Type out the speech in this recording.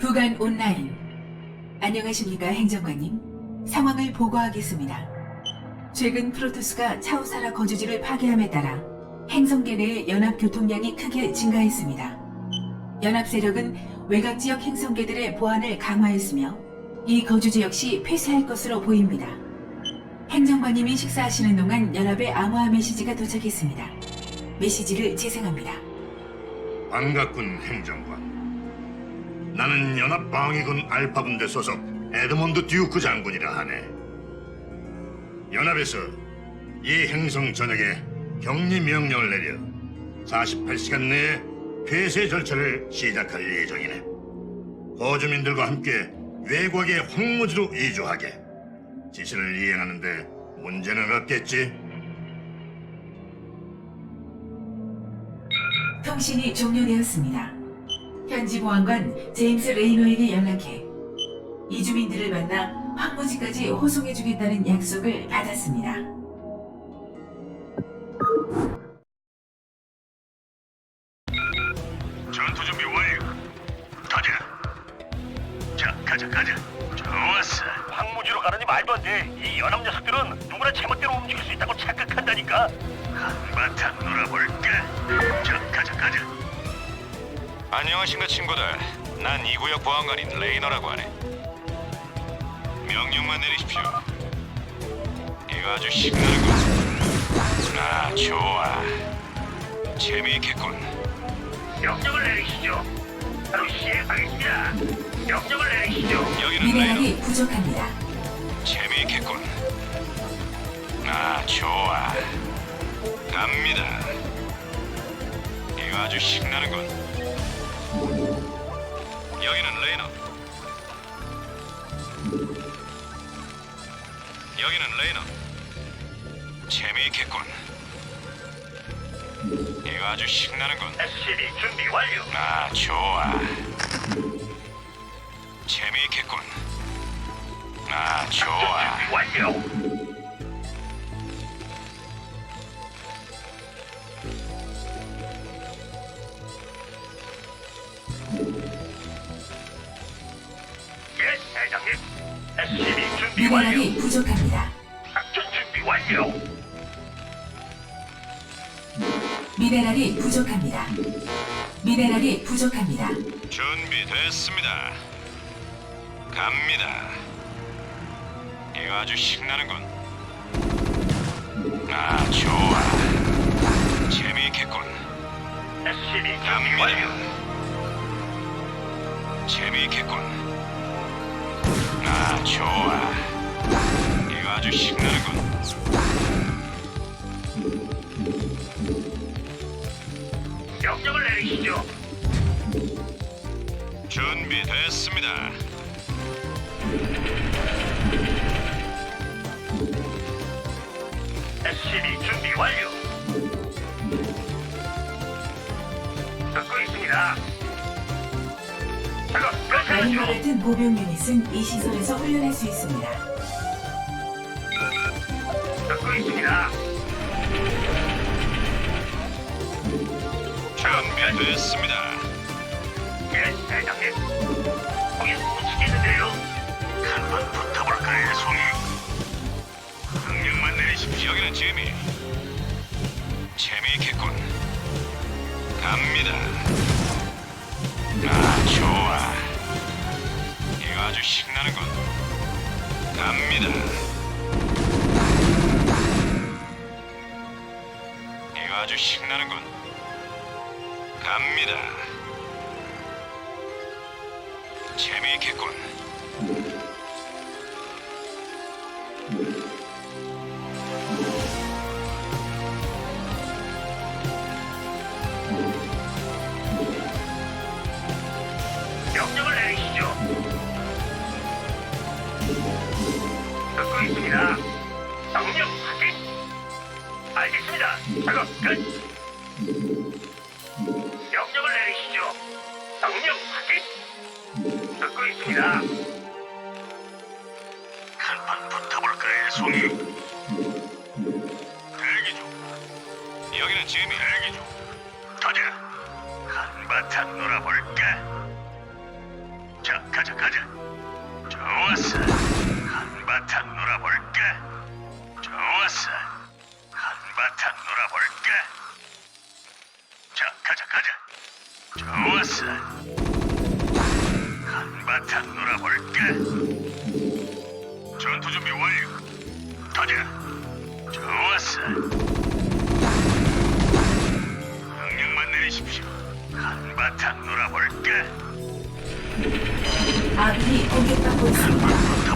부간 온라인. 안녕하십니까, 행정관님. 상황을 보고하겠습니다. 최근 프로토스가 차우사라 거주지를 파괴함에 따라 행성계 내의 연합 교통량이 크게 증가했습니다. 연합 세력은 외곽 지역 행성계들의 보안을 강화했으며 이 거주지 역시 폐쇄할 것으로 보입니다. 행정관님이 식사하시는 동안 연합의 암호화 메시지가 도착했습니다. 메시지를 재생합니다. 반갑군 행정관. 나는 연합 방위군 알파 분대 소속 에드몬드 듀크 장군이라 하네. 연합에서 이 행성 전역에 격리 명령을 내려 48시간 내에 폐쇄 절차를 시작할 예정이네. 거주민들과 함께 외곽의 황무지로 이주하게 지시를 이행하는데 문제는 없겠지? 통신이 종료되었습니다. 현지 보안관 제임스 레이노에게 연락해 이주민들을 만나 황무지까지 호송해주겠다는 약속을 받았습니다. 전투 준비 완료. 가자. 자, 가자, 가자. 좋았어. 황무지로 가느니 말도 안 돼. 이 연합 녀석들은 누구나 제멋대로 움직일 수 있다고. 한바탕 놀아볼까? 자, 가자, 가자. 안녕하신가 친구들. 난 이 구역 보안관인 레이너라고 하네. 명령만 내리십시오. 이거 아주 신나는군. 아, 좋아. 재미있겠군. 명령을 내리시죠. 바로 시행하겠습니다. 명령을 내리시죠. 여기는 레이너. 미네랄이 부족합니다. 재미있겠군. 아, 좋아. 갑니다. 이거 아주 신나는군. 여기는 레이너. 여기는 레이너. 재미있겠군. 이거 아주 신나는군. SCB 준비 완료. 아, 좋아. 재미있겠군. 아, 좋아. 준비 완료. SCB 준비 완료. 미네랄이 부족합니다. 작전 준비 완료. 미네랄이 부족합니다. 미네랄이 부족합니다. 준비됐습니다. 갑니다. 이거 아주 신나는군. 아, 좋아. 재미있겠군. SCB 준비 갑니다. 완료. 재미있겠군. 아, 좋아. 이거 아주 신나는군. 명령을 내리시죠. 준비됐습니다. SCB 준비 완료. 듣고 있습니다. 끝까지 같은 보병 유닛은 이 시설에서 훈련할 수 있습니다. 듣고 있습니다. 준비됐습니다. 예, 대장님. 거기 묻히겠는데요. 한번 붙어볼까요, 송이? 명령만 내리십시오. 여기는 재미. 재미있겠군. 갑니다. 아, 좋아. 이거 아주 신나는 군. 갑니다. 이거 아주 신나는 군. 갑니다. 재미있겠군. 명령을 내리시죠. 듣고 있습니다. 명령 확인. 알겠습니다. 작업 끝. 명령을 내리시죠. 명령 확인. 듣고 있습니다. 한판 붙어볼까요, 송이? 대기 중. 여기는 재미. 대기 중. 가자. 한바탕 놀아볼 가자 가자. 좋았어. 한바탕 놀아볼까? 좋았어. 한바탕 놀아볼까? 자, 가자 가자. 좋았어. 한바탕 놀아볼까? 전투 준비 완료. 가자. 좋았어. 명령만 내리십시오. 한바탕 놀아볼까? 아군이 공격받고 있습니다.